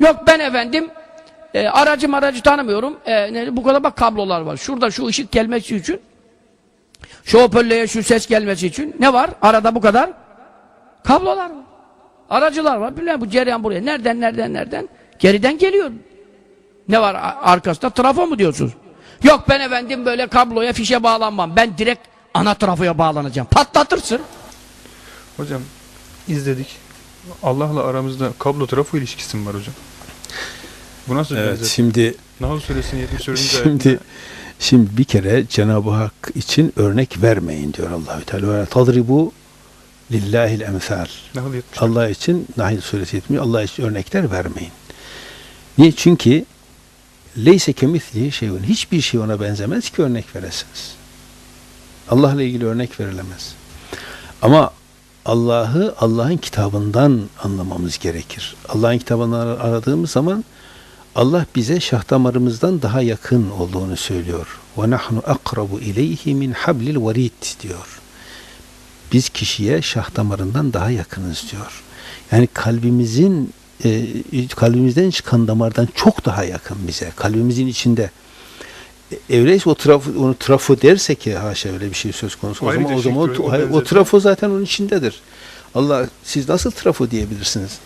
Yok ben efendim e, aracı aracı tanımıyorum. E, ne- bu kadar bak kablolar var. Şurada şu ışık gelmesi için şu hoparlöre şu ses gelmesi için ne var? Arada bu kadar kablolar var. Aracılar var. Bilmem bu cereyan buraya. Nereden nereden nereden? Geriden geliyor. Ne var arkasında? Trafo mu diyorsunuz? Yok ben efendim böyle kabloya fişe bağlanmam. Ben direkt ana trafoya bağlanacağım. Patlatırsın. Hocam izledik. Allah'la aramızda kablo trafo ilişkisi mi var hocam? Bu nasıl Evet benzet? şimdi Nahl suresinin 74. şimdi şimdi bir kere Cenab-ı Hak için örnek vermeyin diyor Allahü Teala. Tadribu lillahil emsal. 70. Allah için Nahl suresi 70 Allah için örnekler vermeyin. Niye? Çünkü leyse kemislihi şeyun. Hiçbir şey ona benzemez ki örnek veresiniz. Allah'la ilgili örnek verilemez. Ama Allah'ı Allah'ın kitabından anlamamız gerekir. Allah'ın kitabından ar- aradığımız zaman Allah bize şah damarımızdan daha yakın olduğunu söylüyor. Ve nahnu akrabu ileyhi min hablil varid diyor. Biz kişiye şah damarından daha yakınız diyor. Yani kalbimizin e, kalbimizden çıkan damardan çok daha yakın bize. Kalbimizin içinde. E, Öyleyse o trafo, onu trafo derse ki haşa öyle bir şey söz konusu. O zaman o zaman o, o o trafo zaten onun içindedir. Allah siz nasıl trafo diyebilirsiniz?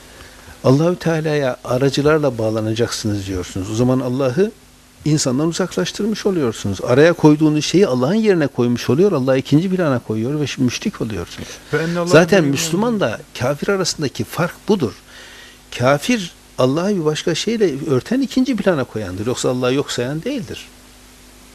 Allahü Teala'ya aracılarla bağlanacaksınız diyorsunuz. O zaman Allah'ı insandan uzaklaştırmış oluyorsunuz. Araya koyduğunuz şeyi Allah'ın yerine koymuş oluyor. Allah ikinci plana koyuyor ve müşrik oluyorsunuz. Zaten buyruğunu- Müslümanla kafir arasındaki fark budur. Kafir Allah'ı bir başka şeyle örten ikinci plana koyandır. Yoksa Allah'ı yok sayan değildir.